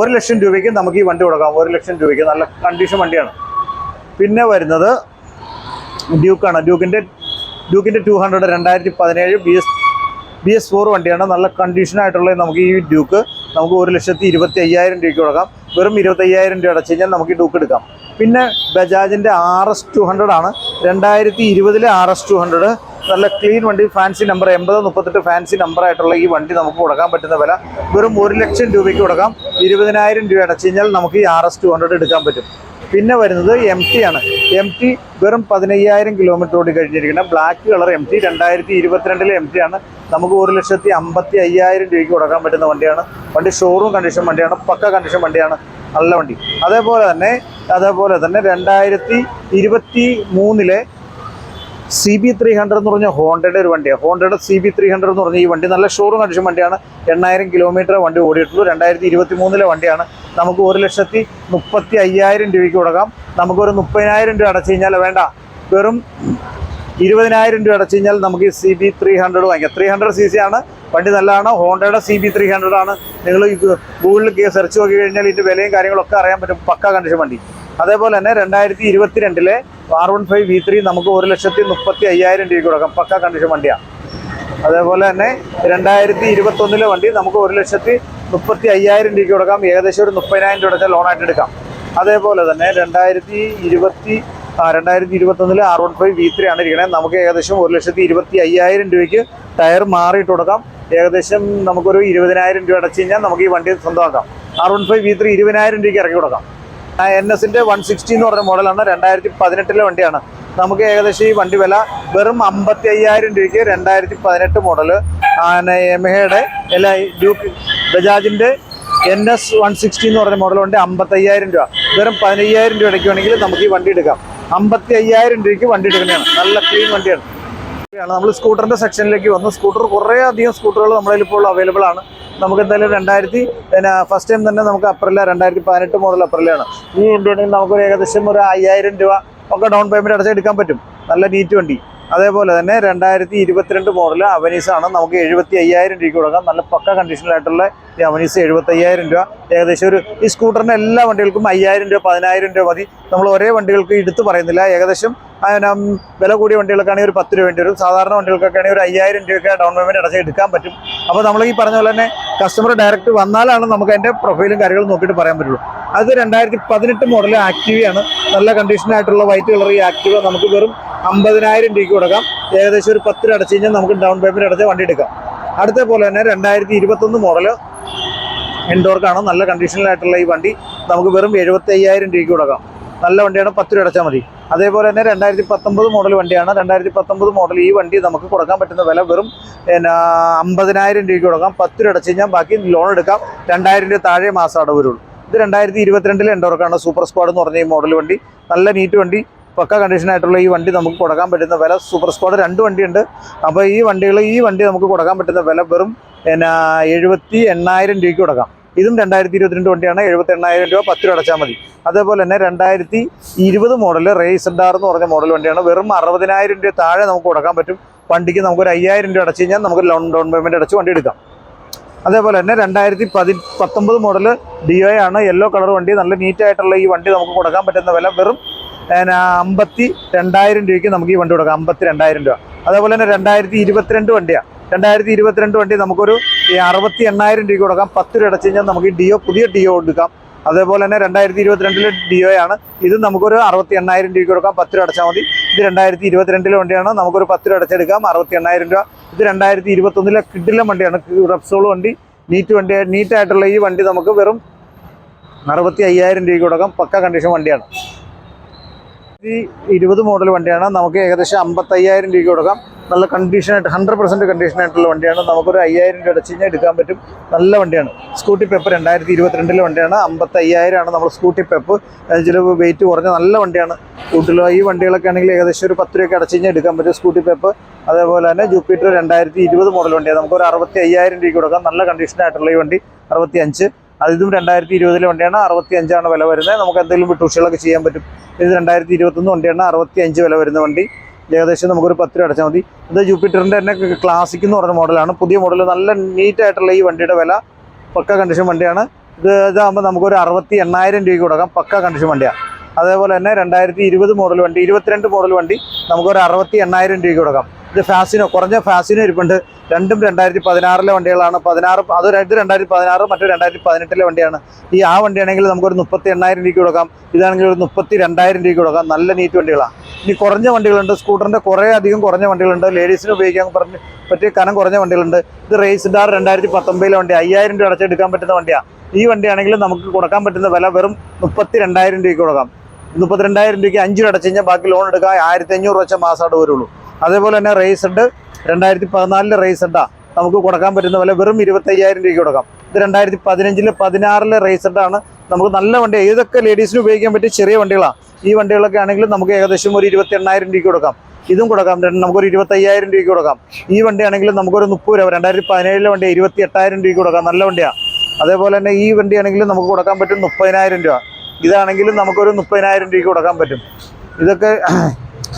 ഒരു ലക്ഷം രൂപയ്ക്ക് നമുക്ക് ഈ വണ്ടി കൊടുക്കാം. ഒരു ലക്ഷം രൂപയ്ക്ക്. നല്ല കണ്ടീഷൻ വണ്ടിയാണ്. പിന്നെ വരുന്നത് ഡ്യൂക്കാണ് ഡ്യൂക്കിന്റെ ഡ്യൂക്കിന്റെ ടു ഹൺഡ്രഡ് രണ്ടായിരത്തി പതിനേഴ് B S B S four വണ്ടിയാണ്. നല്ല കണ്ടീഷനായിട്ടുള്ള നമുക്ക് ഈ ഡ്യൂക്ക് നമുക്ക് ഒരു ലക്ഷത്തി ഇരുപത്തി അയ്യായിരം രൂപയ്ക്ക് കൊടുക്കാം. വെറും ഇരുപത്തി അയ്യായിരം രൂപ അടച്ചു കഴിഞ്ഞാൽ നമുക്ക് ഡ്യൂക്ക് എടുക്കാം. പിന്നെ ബജാജിന്റെ ആർ എസ് ടു ഹൺഡ്രഡ് ആണ്. രണ്ടായിരത്തി ഇരുപതിലെ ആർ എസ് ടു ഹൺഡ്രഡ് നല്ല ക്ലീൻ വണ്ടി ഫാൻസി നമ്പർ എൺപത് മുപ്പത്തെട്ട് ഫാൻസി നമ്പർ ആയിട്ടുള്ള ഈ വണ്ടി നമുക്ക് കൊടുക്കാൻ പറ്റുന്ന വില. വെറും ഒരു ലക്ഷം രൂപയ്ക്ക് കൊടുക്കാം. ഇരുപതിനായിരം രൂപ അടച്ചു കഴിഞ്ഞാൽ നമുക്ക് ഈ ആർ എസ് ടു ഹൺഡ്രഡ് എടുക്കാൻ പറ്റും. പിന്നെ വരുന്നത് എം ടി ആണ്. എം ടി വെറും പതിനയ്യായിരം കിലോമീറ്റർ ഓടി കഴിഞ്ഞിരിക്കുന്ന ബ്ലാക്ക് കളർ എം ടി രണ്ടായിരത്തി ഇരുപത്തിരണ്ടിലെ എം ടി ആണ്. നമുക്ക് ഒരു ലക്ഷത്തി അമ്പത്തി അയ്യായിരം രൂപയ്ക്ക് കൊടുക്കാൻ പറ്റുന്ന വണ്ടിയാണ്. വണ്ടി ഷോറൂം കണ്ടീഷൻ വണ്ടിയാണ് പക്ക കണ്ടീഷൻ വണ്ടിയാണ് നല്ല വണ്ടി. അതേപോലെ തന്നെ അതേപോലെ തന്നെ രണ്ടായിരത്തി ഇരുപത്തി മൂന്നിലെ സി ബി ത്രീ ഹൺഡ്രഡ് എന്ന് പറഞ്ഞ ഹോണ്ടയുടെ ഒരു വണ്ടിയാണ് ഹോണ്ടയുടെ സി ബി ത്രീ ഹൺഡ്രഡ് എന്ന് പറഞ്ഞ ഈ വണ്ടി നല്ല ഷോറൂം കണ്ടീഷൻ വണ്ടിയാണ്. എണ്ണായിരം കിലോമീറ്റർ വണ്ടി ഓടിയിട്ടുള്ളൂ. രണ്ടായിരത്തി ഇരുപത്തി മൂന്നിലെ വണ്ടിയാണ്. നമുക്ക് ഒരു ലക്ഷത്തി മുപ്പത്തി അയ്യായിരം രൂപയ്ക്ക് കൊടുക്കാം. നമുക്കൊരു മുപ്പതിനായിരം രൂപ അടച്ചു കഴിഞ്ഞാൽ വേണ്ട. വെറും ഇരുപതിനായിരം രൂപ അടച്ചു കഴിഞ്ഞാൽ നമുക്ക് ഈ സി ബി ത്രീ ഹൺഡ്രഡ് വാങ്ങിക്കാം. ത്രീ ഹൺഡ്രഡ് സി സി ആണ്. വണ്ടി നല്ലതാണ്. ഹോണ്ടയുടെ സി ബി ത്രീ ഹൺഡ്രഡ് ആണ്. നിങ്ങൾ ഗൂഗിളിൽ സെർച്ച് നോക്കി കഴിഞ്ഞാൽ ഇതിന്റെ വിലയും കാര്യങ്ങളൊക്കെ അറിയാൻ പറ്റും. പക്ക കണ്ടീഷൻ വണ്ടി. അതേപോലെ തന്നെ രണ്ടായിരത്തി ഇരുപത്തിരണ്ടിലെ R one five V three നമുക്ക് ഒരു ലക്ഷത്തി മുപ്പത്തി അയ്യായിരം രൂപ കൊടുക്കാം. പക്ക കണ്ടീഷൻ വണ്ടിയാണ് അതേപോലെ തന്നെ രണ്ടായിരത്തി ഇരുപത്തൊന്നിലെ വണ്ടി നമുക്ക് ഒരു ലക്ഷത്തി മുപ്പത്തി അയ്യായിരം രൂപ കൊടുക്കാം. ഏകദേശം ഒരു മുപ്പതിനായിരം രൂപ അടച്ചാൽ ലോണായിട്ട് എടുക്കാം. അതേപോലെ തന്നെ രണ്ടായിരത്തി ഇരുപത്തി രണ്ടായിരത്തി ഇരുപത്തൊന്നിലെ R one five V three ആണ് ഇരിക്കണേ. നമുക്ക് ഏകദേശം ഒരു ലക്ഷത്തി ഇരുപത്തി അയ്യായിരം രൂപയ്ക്ക് ടയർ മാറിയിട്ട് കൊടുക്കാം. ഏകദേശം നമുക്കൊരു ഇരുപതിനായിരം രൂപ അടച്ചു കഴിഞ്ഞാൽ നമുക്ക് ഈ വണ്ടി സ്വന്തമാക്കാം. R one five V three ഇരുപതിനായിരം രൂപയ്ക്ക് ഇറക്കി കൊടുക്കാം. എൻ എസിന്റെ വൺ സിക്സ്റ്റി എന്ന് പറഞ്ഞ മോഡലാണ് രണ്ടായിരത്തി പതിനെട്ടിലെ വണ്ടിയാണ്. നമുക്ക് ഏകദേശം ഈ വണ്ടി വില വെറും അമ്പത്തി അയ്യായിരം രൂപയ്ക്ക് രണ്ടായിരത്തി പതിനെട്ട് മോഡൽ എമഹയുടെ അല്ല ഡ്യൂക്ക് ബജാജിന്റെ എൻ എസ് വൺ സിക്സ്റ്റി എന്ന് പറഞ്ഞ മോഡൽ വണ്ടി അമ്പത്തയ്യായിരം രൂപ. വെറും പതിനയ്യായിരം രൂപ അടയ്ക്കുവാണെങ്കിൽ നമുക്ക് ഈ വണ്ടി എടുക്കാം. അമ്പത്തി അയ്യായിരം രൂപയ്ക്ക് വണ്ടി എടുക്കുന്നതാണ്. നല്ല ക്ലീൻ വണ്ടിയാണ്. നമ്മൾ സ്കൂട്ടറിന്റെ സെക്ഷനിലേക്ക് വന്നു. സ്കൂട്ടർ കുറേ അധികം സ്കൂട്ടറുകൾ നമ്മളിൽ ഇപ്പോൾ അവൈലബിൾ ആണ്. നമുക്ക് എന്തായാലും രണ്ടായിരത്തി പിന്നെ ഫസ്റ്റ് ടൈം തന്നെ നമുക്ക് അപ്രില രണ്ടായിരത്തി പതിനെട്ട് മുതൽ അപ്രിലാണ് ഈ വണ്ടി ഉണ്ടെങ്കിൽ നമുക്കൊരു ഏകദേശം ഒരു അയ്യായിരം രൂപ ഒക്കെ ഡൗൺ പേയ്മെന്റ് അടച്ചെടുക്കാൻ പറ്റും. നല്ല നീറ്റ് വണ്ടി. അതേപോലെ തന്നെ രണ്ടായിരത്തി ഇരുപത്തിരണ്ട് മോഡൽ ആണ് നമുക്ക് എഴുപത്തി അയ്യായിരം രൂപയ്ക്ക് കൊടുക്കാം. നല്ല പക്ക കണ്ടീഷനിലായിട്ടുള്ള ഈ അവനീസ് എഴുപത്തി അയ്യായിരം രൂപ. ഏകദേശം ഒരു ഈ സ്കൂട്ടറിന്റെ എല്ലാ വണ്ടികൾക്കും അയ്യായിരം രൂപ പതിനായിരം രൂപ മതി. നമ്മൾ ഒരേ വണ്ടികൾക്ക് എടുത്ത് പറയുന്നില്ല. ഏകദേശം വില കൂടിയ വണ്ടികൾക്കാണെങ്കിൽ ഒരു പത്ത് രൂപ വേണ്ടി വരും. സാധാരണ വണ്ടികൾക്കൊക്കെ ആണെങ്കിൽ ഒരു അയ്യായിരം രൂപയ്ക്ക് ഡൗൺ പേയ്മെന്റ് അടച്ച് എടുക്കാൻ പറ്റും. അപ്പോൾ നമ്മൾ ഈ പറഞ്ഞ പോലെ തന്നെ കസ്റ്റമർ ഡയറക്റ്റ് വന്നാലാണ് നമുക്ക് അതിന്റെ പ്രൊഫൈലും കാര്യങ്ങളും നോക്കിയിട്ട് പറയാൻ പറ്റുള്ളൂ. അത് രണ്ടായിരത്തി പതിനെട്ട് മോഡൽ ആക്റ്റീവയാണ് നല്ല കണ്ടീഷനായിട്ടുള്ള വൈറ്റ് കളർ ഈ ആക്റ്റീവ നമുക്ക് വെറും അമ്പതിനായിരം രൂപയ്ക്ക് കൊടുക്കാം. ഏകദേശം ഒരു പത്ത് അടച്ചു കഴിഞ്ഞാൽ നമുക്ക് ഡൗൺ പേയ്മെന്റ് അടച്ച് വണ്ടി എടുക്കാം. അടുത്ത പോലെ തന്നെ രണ്ടായിരത്തി ഇരുപത്തൊന്ന് മോഡൽ എൻഡോർക്കാണ് നല്ല കണ്ടീഷനിലായിട്ടുള്ള ഈ വണ്ടി നമുക്ക് വെറും എഴുപത്തി അയ്യായിരം രൂപയ്ക്ക് കൊടുക്കാം. നല്ല വണ്ടിയാണ് പത്ത് രൂപ അടച്ചാൽ മതി. അതേപോലെ തന്നെ രണ്ടായിരത്തി പത്തൊമ്പത് മോഡൽ വണ്ടിയാണ്. രണ്ടായിരത്തി പത്തൊമ്പത് മോഡൽ ഈ വണ്ടി നമുക്ക് കൊടുക്കാൻ പറ്റുന്ന വില വെറും പിന്നെ അമ്പതിനായിരം രൂപയ്ക്ക് കൊടുക്കാം. പത്ത് രൂപ അടച്ചു കഴിഞ്ഞാൽ ബാക്കി ലോൺ എടുക്കാം. രണ്ടായിരം രൂപ താഴെ മാസം അടവ് ഇത് രണ്ടായിരത്തി ഇരുപത്തിരണ്ടിൽ എൻഡോർക്കാണ് സൂപ്പർ സ്ക്വാഡ് എന്ന് പറഞ്ഞ ഈ മോഡൽ വണ്ടി. നല്ല നീറ്റ് വണ്ടി. പക്ക കണ്ടീഷനായിട്ടുള്ള ഈ വണ്ടി നമുക്ക് കൊടുക്കാൻ പറ്റുന്ന വില. സൂപ്പർ സ്ക്വാഡ് രണ്ട് വണ്ടിയുണ്ട്. അപ്പോൾ ഈ വണ്ടികൾ ഈ വണ്ടി നമുക്ക് കൊടുക്കാൻ പറ്റുന്ന വില വെറും പിന്നെ എഴുപത്തി എണ്ണായിരം രൂപയ്ക്ക് കൊടുക്കാം. ഇതും രണ്ടായിരത്തി ഇരുപത്തിരണ്ട് വണ്ടിയാണ്. എഴുപത്തി എണ്ണായിരം രൂപ പത്ത് രൂപ അടച്ചാൽ മതി. അതേപോലെ തന്നെ രണ്ടായിരത്തി ഇരുപത് മോഡൽ റേസ് ഡാർ എന്ന് പറഞ്ഞ മോഡൽ വണ്ടിയാണ്. വെറും അറുപതിനായിരം രൂപ താഴെ നമുക്ക് കൊടുക്കാൻ പറ്റും. വണ്ടിക്ക് നമുക്കൊരു അയ്യായിരം രൂപ അടച്ചു കഴിഞ്ഞാൽ നമുക്ക് ലോൺ ഡൗൺ പേയ്മെന്റ് അടച്ച് വണ്ടി എടുക്കാം. അതേപോലെ തന്നെ രണ്ടായിരത്തി പതി പത്തൊമ്പത് മോഡൽ ഡിഒ ആണ്. യെല്ലോ കളർ വണ്ടി. നല്ല നീറ്റായിട്ടുള്ള ഈ വണ്ടി നമുക്ക് കൊടുക്കാൻ പറ്റുന്ന വില വെറും അമ്പത്തി രണ്ടായിരം രൂപയ്ക്ക് നമുക്ക് ഈ വണ്ടി കൊടുക്കാം. അമ്പത്തി രണ്ടായിരം രൂപ. അതേപോലെ തന്നെ രണ്ടായിരത്തി ഇരുപത്തിരണ്ട് വണ്ടിയാണ് രണ്ടായിരത്തി ഇരുപത്തിരണ്ട് വണ്ടി നമുക്കൊരു അറുപത്തി എണ്ണായിരം രൂപയ്ക്ക് കൊടുക്കാം. പത്ത് രൂപ അടച്ചു കഴിഞ്ഞാൽ നമുക്ക് ഈ ഡിഒ പുതിയ ഡിഒ എടുക്കാം. അതേപോലെ തന്നെ രണ്ടായിരത്തി ഇരുപത്തിരണ്ടിൽ ഡി ഒ ആണ്. ഇത് നമുക്കൊരു അറുപത്തി എണ്ണായിരം രൂപയ്ക്ക് കൊടുക്കാം. പത്ത് രൂപ അടച്ചാൽ മതി. ഇത് രണ്ടായിരത്തി ഇരുപത്തിരണ്ടിലെ വണ്ടിയാണ്. നമുക്കൊരു പത്ത് രൂപ അടച്ചെടുക്കാം. അറുപത്തി എണ്ണായിരം രൂപ. ഇത് രണ്ടായിരത്തി ഇരുപത്തൊന്നിലെ കിഡിലെ വണ്ടിയാണ്. റെപ്സോൾ വണ്ടി. നീറ്റ് വണ്ടി നീറ്റായിട്ടുള്ള ഈ വണ്ടി നമുക്ക് വെറും അറുപത്തി അയ്യായിരം രൂപയ്ക്ക് കൊടുക്കാം. പക്ക കണ്ടീഷൻ വണ്ടിയാണ്. ഇരുപത് മോഡൽ വണ്ടിയാണ്. നമുക്ക് ഏകദേശം അമ്പത്തയ്യായിരം രൂപയ്ക്ക് കൊടുക്കാം. നല്ല കണ്ടീഷനായിട്ട് ഹൺഡ്രഡ് പെർസെന്റ് കണ്ടീഷനായിട്ടുള്ള വണ്ടിയാണ്. നമുക്കൊരു അയ്യായിരം രൂപ അടച്ച് കഴിഞ്ഞാൽ എടുക്കാൻ പറ്റും. നല്ല വണ്ടിയാണ്. സ്കൂട്ടി പെപ്പ് രണ്ടായിരത്തി ഇരുപത്തിരണ്ടിലെ വണ്ടിയാണ് അമ്പത്തി അയ്യായിരമാണ് നമ്മൾ സ്കൂട്ടി പെപ്പ് ചില വെയിറ്റ് കുറഞ്ഞ നല്ല വണ്ടിയാണ്. കൂട്ടിലോ ഈ വണ്ടികളൊക്കെ ആണെങ്കിൽ ഏകദേശം ഒരു പത്ത് രൂപയ്ക്ക് അടച്ച് എടുക്കാൻ പറ്റും സ്കൂട്ടി പെപ്പ് അതേപോലെ തന്നെ ജൂപ്പിറ്റർ രണ്ടായിരത്തി ഇരുപത് മോഡൽ വണ്ടിയാണ്. നമുക്കൊരു അറുപത്തി അയ്യായിരം രൂപയ്ക്ക് കൊടുക്കാം. നല്ല കണ്ടീഷനായിട്ടുള്ള ഈ വണ്ടി. അറുപത്തി അഞ്ച് അതിതും രണ്ടായിരത്തി ഇരുപതിലെ വണ്ടിയാണ്. അറുപത്തി അഞ്ചാണ് വില വരുന്നത്. നമുക്ക് എന്തെങ്കിലും വിട്ടുവീഴ്ചകളൊക്കെ ചെയ്യാൻ പറ്റും. ഇത് രണ്ടായിരത്തി ഇരുപത്തൊന്ന് വണ്ടിയാണ്. അറുപത്തി അഞ്ച് വില വരുന്ന വണ്ടി. ഏകദേശം നമുക്കൊരു പത്ത് രൂപ അടച്ചാൽ മതി. ഇത് ജൂപ്പിറ്ററിന്റെ തന്നെ ക്ലാസിക് എന്ന് പറഞ്ഞ മോഡലാണ്. പുതിയ മോഡൽ. നല്ല നീറ്റായിട്ടുള്ള ഈ വണ്ടിയുടെ വില പക്ക കണ്ടീഷൻ വണ്ടിയാണ്. ഇത് ഇതാകുമ്പോൾ നമുക്കൊരു അറുപത്തി എണ്ണായിരം രൂപയ്ക്ക് കൊടുക്കാം. പക്ക കണ്ടീഷൻ വണ്ടിയാണ് അതേപോലെ തന്നെ രണ്ടായിരത്തി ഇരുപത് മോഡൽ വണ്ടി ഇരുപത്തിരണ്ട് മോഡൽ വണ്ടി നമുക്കൊരു അറുപത്തി എണ്ണായിരം രൂപയ്ക്ക് കൊടുക്കാം. ഇത് ഫാസിനോ കുറഞ്ഞ ഫാസിനോ ഇരിപ്പുണ്ട്. രണ്ടും രണ്ടായിരത്തി പതിനാറിലെ വണ്ടികളാണ്. പതിനാറ് അത് രണ്ട് രണ്ടായിരത്തി പതിനാറ് മറ്റു രണ്ടായിരത്തി പതിനെട്ടിലെ വണ്ടിയാണ്. ഈ ആ വണ്ടിയാണെങ്കിൽ നമുക്കൊരു മുപ്പത്തി എണ്ണായിരം രൂപയ്ക്ക് കൊടുക്കാം. ഇതാണെങ്കിൽ ഒരു മുപ്പത്തി രണ്ടായിരം രൂപയ്ക്ക് കൊടുക്കാം. നല്ല നീറ്റ് വണ്ടികളാണ്. ഇനി കുറഞ്ഞ വണ്ടികളുണ്ട്. സ്കൂട്ടറിന്റെ കുറേ അധികം കുറഞ്ഞ വണ്ടികളുണ്ട്. ലേഡീസിന് ഉപയോഗിക്കാൻ പറഞ്ഞ് പറ്റിയ കനം കുറഞ്ഞ വണ്ടികളുണ്ട്. ഇത് റേസ് ഡാർ രണ്ടായിരത്തി പത്തൊമ്പതിലെ വണ്ടി അയ്യായിരം രൂപ അടച്ചെടുക്കാൻ പറ്റുന്ന വണ്ടിയാണ് ഈ വണ്ടിയാണെങ്കിൽ നമുക്ക് കൊടുക്കാൻ പറ്റുന്ന വില വെറും മുപ്പത്തി രണ്ടായിരം രൂപയ്ക്ക് കൊടുക്കാം. മുപ്പത്തിരണ്ടായിരം രൂപയ്ക്ക് അഞ്ച് രൂപ അടച്ചു കഴിഞ്ഞാൽ ബാക്കി ലോൺ എടുക്കാൻ ആയിരത്തി അഞ്ഞൂറ് വെച്ച മാസമായിട്ട് വരുള്ളൂ. അതേപോലെ തന്നെ റേസ് ഉണ്ട്. രണ്ടായിരത്തി പതിനാലിലെ റേസ് ഉണ്ടാ. നമുക്ക് കൊടുക്കാൻ പറ്റുന്ന പോലെ വെറും ഇരുപത്തയ്യായിരം രൂപയ്ക്ക് കൊടുക്കാം. ഇത് രണ്ടായിരത്തി പതിനഞ്ചിൽ പതിനാറിലെ റേസ് ആണ് നമുക്ക് നല്ല വണ്ടി ഏതൊക്കെ ലേഡീസിന് ഉപയോഗിക്കാൻ പറ്റിയ ചെറിയ വണ്ടികളാണ്. ഈ വണ്ടികളൊക്കെ ആണെങ്കിൽ നമുക്ക് ഏകദേശം ഒരു ഇരുപത്തി എണ്ണായിരം രൂപയ്ക്ക് കൊടുക്കാം. ഇതും കൊടുക്കാം. നമുക്കൊരു ഇരുപത്തയ്യായിരം രൂപയ്ക്ക് കൊടുക്കാം. ഈ വണ്ടി ആണെങ്കിൽ നമുക്കൊരു മുപ്പത് രൂപ രണ്ടായിരത്തി പതിനേഴിലെ വണ്ടി ഇരുപത്തി എട്ടായിരം രൂപയ്ക്ക് കൊടുക്കാം. നല്ല വണ്ടിയാണ് അതേപോലെ തന്നെ ഈ വണ്ടി ആണെങ്കിൽ നമുക്ക് കൊടുക്കാൻ പറ്റും മുപ്പതിനായിരം രൂപ. ഇതാണെങ്കിലും നമുക്കൊരു മുപ്പതിനായിരം രൂപയ്ക്ക് കൊടുക്കാൻ പറ്റും. ഇതൊക്കെ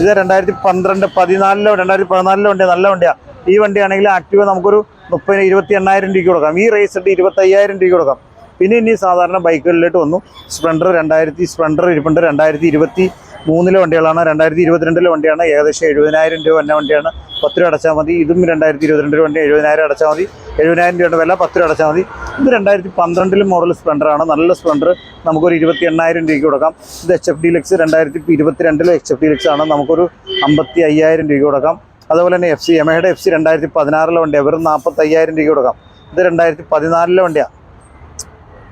ഇത് രണ്ടായിരത്തി പന്ത്രണ്ട് പതിനാലിലോ രണ്ടായിരത്തി പതിനാലിലോ വണ്ടി നല്ല വണ്ടിയാണ് ഈ വണ്ടിയാണെങ്കിൽ ആക്റ്റീവ് നമുക്കൊരു മുപ്പതിന് ഇരുപത്തി എണ്ണായിരം രൂപയ്ക്ക് കൊടുക്കാം. ഈ റേസ് ഇട്ട് ഇരുപത്തയ്യായിരം രൂപയ്ക്ക് കൊടുക്കാം. പിന്നെ ഇനി സാധാരണ ബൈക്കുകളിലോട്ട് വന്നു. സ്പ്ലെൻഡർ രണ്ടായിരത്തി സ്പ്ലെൻഡർ ഇരിപ്പുണ്ട്. രണ്ടായിരത്തി ഇരുപത്തി മൂന്നിലെ വണ്ടികളാണ് രണ്ടായിരത്തി ഇരുപത്തിരണ്ടിലെ വണ്ടിയാണ് ഏകദേശം എഴുപതിനായിരം രൂപ എന്ന വണ്ടിയാണ്. പത്ത് രൂപ അടച്ചാൽ മതി. ഇതും രണ്ടായിരത്തി ഇരുപത്തിരണ്ടിൽ വണ്ടി എഴുപതിനായിരം അടച്ചാൽ മതി. എഴുപതിനായിരം രൂപയുടെ വില പത്ത് രൂപ അടച്ചാൽ മതി. ഇത് രണ്ടായിരത്തി പന്ത്രണ്ടിലും മോഡൽ സ്പ്ലെൻഡറാണ് നല്ല സ്പ്ലെൻഡർ നമുക്കൊരു ഇരുപത്തി എണ്ണായിരം രൂപയ്ക്ക് കൊടുക്കാം. ഇത് എച്ച് എഫ് ഡി ലെക്സ് രണ്ടായിരത്തി ഇരുപത്തിരണ്ടിലെ എച്ച് എഫ് ഡി ലെക്സ് ആണ്. നമുക്കൊരു അമ്പത്തി അയ്യായിരം രൂപയ്ക്ക് കൊടുക്കാം. അതുപോലെ തന്നെ എഫ് സി എമയുടെ എഫ് സി രണ്ടായിരത്തി പതിനാറിലെ വണ്ടിയാണ്. വെറും നാൽപ്പത്തയ്യായിരം രൂപയ്ക്ക് കൊടുക്കാം. ഇത് രണ്ടായിരത്തി പതിനാലിലെ വണ്ടിയാണ്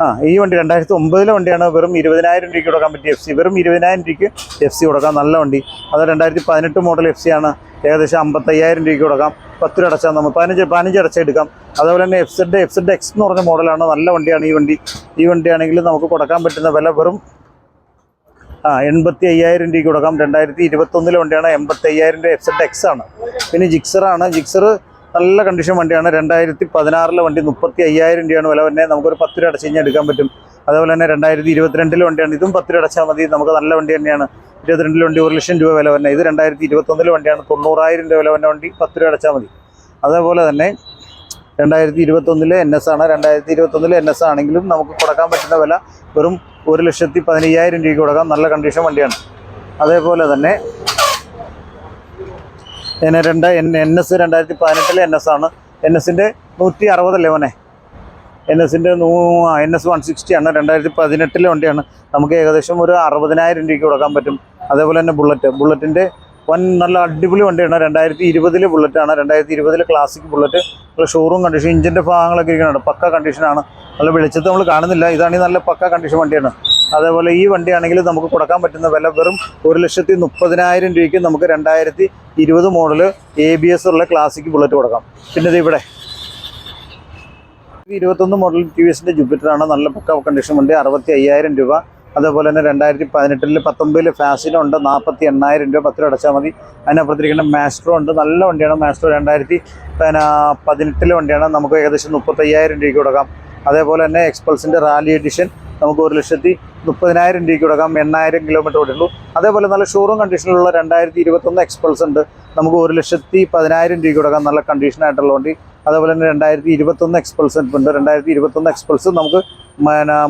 ആ ഈ വണ്ടി രണ്ടായിരത്തി ഒമ്പതിലെ വണ്ടിയാണ്. വെറും ഇരുപതിനായിരം രൂപയ്ക്ക് കൊടുക്കാൻ പറ്റിയ എഫ് സി വെറും ഇരുപതിനായിരം രൂപയ്ക്ക് എഫ് സി കൊടുക്കാം. നല്ല വണ്ടി. അത് രണ്ടായിരത്തി പതിനെട്ട് മോഡൽ എഫ് സി ആണ്. ഏകദേശം അമ്പത്തയ്യായിരം രൂപയ്ക്ക് കൊടുക്കാം. പത്ത് രൂപ അടച്ചാൽ നമ്മൾ പതിനഞ്ച് പതിനഞ്ച് അടച്ചെടുക്കാം അതുപോലെ തന്നെ F Z F Z X എന്ന് പറഞ്ഞ മോഡലാണ് നല്ല വണ്ടിയാണ് ഈ വണ്ടി. ഈ വണ്ടിയാണെങ്കിൽ നമുക്ക് കൊടുക്കാൻ പറ്റുന്ന വില വെറും ആ എൺപത്തി അയ്യായിരം രൂപയ്ക്ക് കൊടുക്കാം. രണ്ടായിരത്തി ഇരുപത്തൊന്നിലെ വണ്ടിയാണ് എൺപത്തി അയ്യായിരം രൂപ എഫ് സെഡ് എക്സ് ആണ്. പിന്നെ ജിക്സർ ആണ്. ജിക്സർ നല്ല കണ്ടീഷൻ വണ്ടിയാണ്. രണ്ടായിരത്തി പതിനാറിലെ വണ്ടി മുപ്പത്തി അയ്യായിരം രൂപയാണ് വില തന്നെ നമുക്കൊരു പത്ത് രൂപ അടച്ച് എടുക്കാൻ പറ്റും. അതുപോലെ തന്നെ രണ്ടായിരത്തി ഇരുപത്തിരണ്ടിലെ വണ്ടിയാണ്. ഇതും പത്ത് രൂപ അടച്ചാൽ മതി. നമുക്ക് നല്ല വണ്ടി തന്നെയാണ്. ഇരുപത്തിരണ്ടിലെ വണ്ടി ഒരു ലക്ഷം രൂപ വില തന്നെ ഇത് രണ്ടായിരത്തി ഇരുപത്തൊന്നിലെ വണ്ടിയാണ്. തൊണ്ണൂറായിരം രൂപ വില വന്ന വണ്ടി പത്ത് രൂപ അടച്ചാൽ മതി. അതേപോലെ തന്നെ രണ്ടായിരത്തി ഇരുപത്തൊന്നിലെ എൻ എസ് ആണ്. രണ്ടായിരത്തി ഇരുപത്തൊന്നിലെ എൻ എസ് ആണെങ്കിലും നമുക്ക് കൊടുക്കാൻ പറ്റുന്ന വില വെറും ഒരു ലക്ഷത്തി പതിനയ്യായിരം രൂപയ്ക്ക് കൊടുക്കാം. നല്ല കണ്ടീഷൻ വണ്ടിയാണ്. അതേപോലെ തന്നെ രണ്ട് എൻ എൻ എസ് രണ്ടായിരത്തി പതിനെട്ടിലെ എൻ എസ് ആണ്. എൻ എസിന്റെ നൂറ്റി അറുപതല്ലേ മോനെ? എൻ എസിന്റെ നൂ എൻ എസ് വൺ സിക്സ്റ്റി ആണ്. രണ്ടായിരത്തി പതിനെട്ടിലെ വണ്ടിയാണ്. നമുക്ക് ഏകദേശം ഒരു അറുപതിനായിരം രൂപയ്ക്ക് കൊടുക്കാൻ പറ്റും. അതേപോലെ തന്നെ ബുള്ളറ്റ്. ബുള്ളറ്റിന്റെ വൻ നല്ല അടിപൊളി വണ്ടിയാണ്. രണ്ടായിരത്തി ഇരുപതിലെ ബുള്ളറ്റാണ് രണ്ടായിരത്തി ഇരുപതിലെ ക്ലാസിക് ബുള്ളറ്റ് ഷോറൂം കണ്ടീഷൻ ഇഞ്ചിന്റെ ഭാഗങ്ങളൊക്കെ ഇരിക്കുന്നുണ്ട് പക്ക കണ്ടീഷനാണ് നല്ല വെളിച്ചത്ത് നമ്മൾ കാണുന്നില്ല. ഇതാണ് നല്ല പക്ക കണ്ടീഷൻ വണ്ടിയാണ്. അതേപോലെ ഈ വണ്ടിയാണെങ്കിൽ നമുക്ക് കൊടുക്കാൻ പറ്റുന്ന വില വെറും ഒരു ലക്ഷത്തി മുപ്പതിനായിരം രൂപയ്ക്ക് നമുക്ക് രണ്ടായിരത്തി ഇരുപത് മോഡൽ എ ബി എസ് ഉള്ള ക്ലാസിക് ബുള്ളറ്റ് കൊടുക്കാം. പിന്നെ ഇത് ഇവിടെ. ഇരുപത്തൊന്ന് മോഡൽ ടി വി എസിന്റെ ജൂപ്പിറ്ററാണ് നല്ല പക്ക കണ്ടീഷൻ വണ്ടി. അറുപത്തി അയ്യായിരം രൂപ. അതേപോലെ തന്നെ രണ്ടായിരത്തി പതിനെട്ടിൽ പത്തൊമ്പതിൽ ഫാസിനോ ഉണ്ട്. നാൽപ്പത്തി എണ്ണായിരം രൂപ പത്ത് രൂപ അടച്ചാൽ മതി. അതിനപ്പുറത്തിരിക്കുന്ന മാസ്ട്രോ ഉണ്ട്. നല്ല വണ്ടിയാണ്. മാസ്ട്രോ രണ്ടായിരത്തി പിന്നെ പതിനെട്ടിലെ വണ്ടിയാണ്. നമുക്ക് ഏകദേശം മുപ്പത്തയ്യായിരം രൂപയ്ക്ക് കൊടുക്കാം. അതേപോലെ തന്നെ എക്സ്പൾസിന്റെ റാലി എഡിഷൻ നമുക്ക് ഒരു ലക്ഷത്തി മുപ്പതിനായിരം രൂപയ്ക്ക് കൊടുക്കാം. എണ്ണായിരം കിലോമീറ്റർ ഓടിയുള്ളൂ. അതേപോലെ നല്ല ഷോറൂം കണ്ടീഷനിലുള്ള രണ്ടായിരത്തി ഇരുപത്തൊന്ന് എക്സ്പൾസ് ഉണ്ട്. നമുക്ക് ഒരു ലക്ഷത്തി പതിനായിരം രൂപയ്ക്ക് കൊടുക്കാം. നല്ല കണ്ടീഷനായിട്ടുള്ള വണ്ടി. അതേപോലെ തന്നെ രണ്ടായിരത്തി ഇരുപത്തൊന്ന് എക്സ്പൾസ് ഉണ്ട് രണ്ടായിരത്തി ഇരുപത്തൊന്ന് എക്സ്പൾസ് നമുക്ക്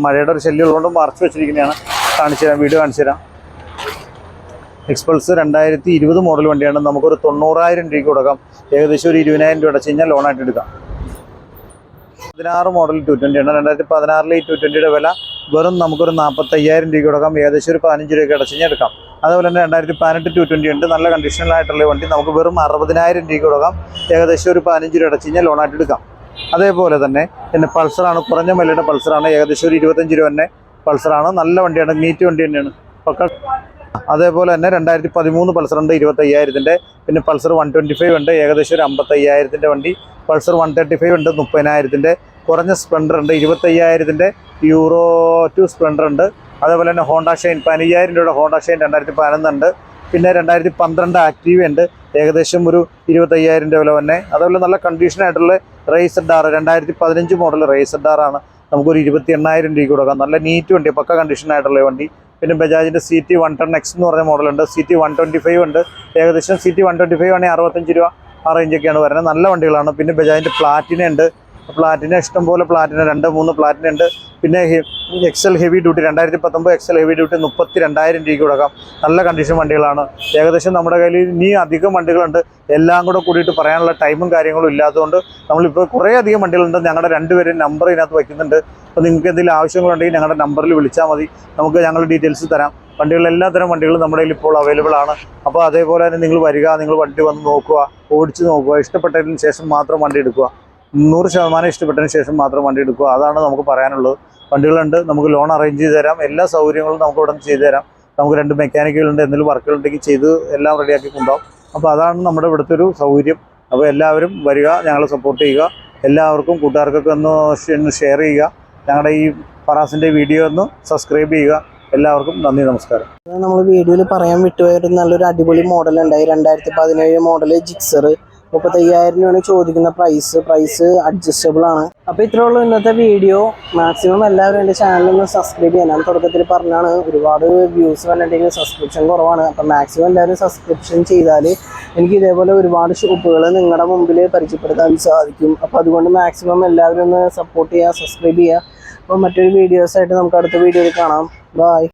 മഴയുടെ ഒരു ശല്യം ഉള്ളതുകൊണ്ട് മറച്ചു വെച്ചിരിക്കുന്നതാണ്. കാണിച്ചു തരാം. വീഡിയോ കാണിച്ചു തരാം. എക്സ്പൾസ് രണ്ടായിരത്തി ഇരുപത് മോഡൽ വണ്ടിയാണ്. നമുക്കൊരു തൊണ്ണൂറായിരം രൂപയ്ക്ക് കൊടുക്കാം. ഏകദേശം ഒരു ഇരുപതിനായിരം രൂപ അടച്ചു കഴിഞ്ഞാൽ ലോണായിട്ട് എടുക്കാം. പതിനാറ് മോഡൽ ടു ട്വന്റി ആണ്. രണ്ടായിരത്തി പതിനാറിലെ ഈ ടു ട്വന്റിയുടെ വില വെറും നമുക്കൊരു നാൽപ്പത്തയ്യായിരം രൂപയ്ക്ക് കൊടുക്കാം ഏകദേശം ഒരു പതിനഞ്ച് രൂപയ്ക്ക് അടച്ചു കഴിഞ്ഞാൽ എടുക്കാം. അതുപോലെ തന്നെ രണ്ടായിരത്തി പതിനെട്ട് ടു ട്വന്റി ഉണ്ട്. നല്ല കണ്ടീഷനിലായിട്ടുള്ള വണ്ടി നമുക്ക് വെറും അറുപതിനായിരം രൂപയ്ക്ക് കൊടുക്കാം ഏകദേശം ഒരു പതിനഞ്ച് രൂപ അടച്ചു കഴിഞ്ഞാൽ ലോണായിട്ട് എടുക്കാം. അതേപോലെ തന്നെ പിന്നെ പൾസറാണ് കുറഞ്ഞ വിലയുടെ പൾസറാണ് ഏകദേശം ഒരു ഇരുപത്തഞ്ച് രൂപ തന്നെ പൾസറാണ് നല്ല വണ്ടിയാണ്. നീറ്റ് വണ്ടി തന്നെയാണ്. പക്ക അതേപോലെ തന്നെ രണ്ടായിരത്തി പതിമൂന്ന് പൾസർ ഉണ്ട് ഇരുപത്തയ്യായിരത്തിന്റെ. പിന്നെ പൾസർ വൺ ട്വന്റി ഫൈവ് ഉണ്ട് ഏകദേശം ഒരു അമ്പത്തയ്യായിരത്തിന്റെ വണ്ടി. പൾസർ വൺ തേർട്ടി ഫൈവ് ഉണ്ട് മുപ്പതിനായിരത്തിന്റെ. കുറഞ്ഞ സ്പ്ലെൻഡർ ഉണ്ട് ഇരുപത്തയ്യായിരത്തിന്റെ. യൂറോ ടു സ്പ്ലെൻഡർ ഉണ്ട്. അതേപോലെ തന്നെ ഹോണ്ട ഷൈൻ പതിനയ്യായിരം രൂപയുടെ ഹോണ്ട ഷൈൻ രണ്ടായിരത്തി പതിനൊന്നുണ്ട് പിന്നെ രണ്ടായിരത്തി പന്ത്രണ്ട് ആക്റ്റീവ ഉണ്ട് ഏകദേശം ഒരു ഇരുപത്തയ്യായിരം രൂപ വില തന്നെ. അതേപോലെ നല്ല കണ്ടീഷനായിട്ടുള്ള റേസർ ഡാർ രണ്ടായിരത്തി പതിനഞ്ച് മോഡൽ റേസർ ഡാറാണ് നമുക്കൊരു ഇരുപത്തി എണ്ണായിരം രൂപ കൊടുക്കാം. നല്ല നീറ്റ് വണ്ടി പക്ക കണ്ടീഷനായിട്ടുള്ള വണ്ടി. പിന്നെ ബജാജിന്റെ C T one ten X എന്ന് പറഞ്ഞ മോഡലുണ്ട്. C T one twenty five ഉണ്ട്. ഏകദേശം C T one twenty five ആണെങ്കിൽ അറുപത്തഞ്ച് രൂപ ആ റേഞ്ചൊക്കെയാണ് വരുന്നത്. നല്ല വണ്ടികളാണ്. പിന്നെ ബജാജിന്റെ പ്ലാറ്റിന ഉണ്ട്. പ്ലാറ്റിന ഇഷ്ടംപോലെ പ്ലാറ്റിന രണ്ട് മൂന്ന് പ്ലാറ്റിന ഉണ്ട്. പിന്നെ എക്സൽ ഹെവി ഡ്യൂട്ടി രണ്ടായിരത്തി പത്തൊമ്പത് എക്സൽ ഹെവി ഡ്യൂട്ടി മുപ്പത്തി രണ്ടായിരം രൂപയ്ക്ക് കൊടുക്കാം. നല്ല കണ്ടീഷൻ വണ്ടികളാണ്. ഏകദേശം നമ്മുടെ കയ്യിൽ ഇനി അധികം വണ്ടികളുണ്ട്. എല്ലാം കൂടെ കൂടിയിട്ട് പറയാനുള്ള ടൈമും കാര്യങ്ങളും ഇല്ലാത്തതുകൊണ്ട് നമ്മളിപ്പോൾ കുറേ അധികം വണ്ടികളുണ്ട്. ഞങ്ങളുടെ രണ്ടുപേരും നമ്പർ ഇതിനകത്ത് വയ്ക്കുന്നുണ്ട്. അപ്പോൾ നിങ്ങൾക്ക് എന്തെങ്കിലും ആവശ്യങ്ങളുണ്ടെങ്കിൽ ഞങ്ങളുടെ നമ്പറിൽ വിളിച്ചാൽ മതി. നമുക്ക് ഞങ്ങൾ ഡീറ്റെയിൽസ് തരാം. വണ്ടികൾ എല്ലാ തരം വണ്ടികളും നമ്മുടെ കയ്യിൽ ഇപ്പോൾ അവൈലബിൾ ആണ്. അപ്പോൾ അതേപോലെ തന്നെ നിങ്ങൾ വരിക നിങ്ങൾ വണ്ടി വന്ന് നോക്കുക ഓടിച്ച് നോക്കുക ഇഷ്ടപ്പെട്ടതിന് ശേഷം മാത്രം വണ്ടി എടുക്കുക. നൂറ് ശതമാനം ഇഷ്ടപ്പെട്ടതിന് ശേഷം മാത്രം വണ്ടി എടുക്കുക. അതാണ് നമുക്ക് പറയാനുള്ളത്. വണ്ടികളുണ്ട്. നമുക്ക് ലോൺ അറേഞ്ച് ചെയ്ത് തരാം. എല്ലാ സൗകര്യങ്ങളും നമുക്ക് ഇവിടെ നിന്ന് ചെയ്തു തരാം. നമുക്ക് രണ്ട് മെക്കാനിക്കുകളുണ്ട് എന്തെങ്കിലും വർക്കുകളുണ്ടെങ്കിൽ ചെയ്ത് എല്ലാം റെഡിയാക്കി കൊണ്ടുപോകും. അപ്പോൾ അതാണ് നമ്മുടെ ഇവിടുത്തെ ഒരു സൗകര്യം. അപ്പോൾ എല്ലാവരും വരിക ഞങ്ങളെ സപ്പോർട്ട് ചെയ്യുക. എല്ലാവർക്കും കൂട്ടുകാർക്കൊക്കെ ഒന്ന് ഷെയർ ചെയ്യുക. ഞങ്ങളുടെ ഈ ഫറാസിന്റെ വീഡിയോ ഒന്ന് സബ്സ്ക്രൈബ് ചെയ്യുക. എല്ലാവർക്കും നന്ദി നമസ്കാരം. നമ്മൾ വീഡിയോയിൽ പറയാൻ വിട്ടുപോയൊരു നല്ലൊരു അടിപൊളി മോഡൽ ഉണ്ടായി. രണ്ടായിരത്തി പതിനേഴ് മോഡൽ ജിക്സർ മുപ്പത്തയ്യായിരം രൂപയാണ് ചോദിക്കുന്ന പ്രൈസ് പ്രൈസ് അഡ്ജസ്റ്റബിൾ ആണ്. അപ്പോൾ ഇത്രേ ഉള്ളൂ ഇന്നത്തെ വീഡിയോ മാക്സിമം എല്ലാവരും എന്റെ ചാനൽ ഒന്ന് സബ്സ്ക്രൈബ് ചെയ്യാൻ ഞാൻ തുടക്കത്തിൽ പറഞ്ഞാണ് ഒരുപാട് വ്യൂസ് വന്നിട്ടുണ്ടെങ്കിൽ സബ്സ്ക്രിപ്ഷൻ കുറവാണ്. അപ്പോൾ മാക്സിമം എല്ലാവരും സബ്സ്ക്രിപ്ഷൻ ചെയ്താൽ എനിക്ക് ഇതേപോലെ ഒരുപാട് ഷോപ്പുകൾ നിങ്ങളുടെ മുമ്പിൽ പരിചയപ്പെടുത്താൻ സാധിക്കും. അപ്പോൾ അതുകൊണ്ട് മാക്സിമം എല്ലാവരും ഒന്ന് സപ്പോർട്ട് ചെയ്യുക സബ്സ്ക്രൈബ് ചെയ്യുക. അപ്പോൾ മറ്റൊരു വീഡിയോസായിട്ട് നമുക്ക് അടുത്ത വീഡിയോയിൽ കാണാം. ബായ്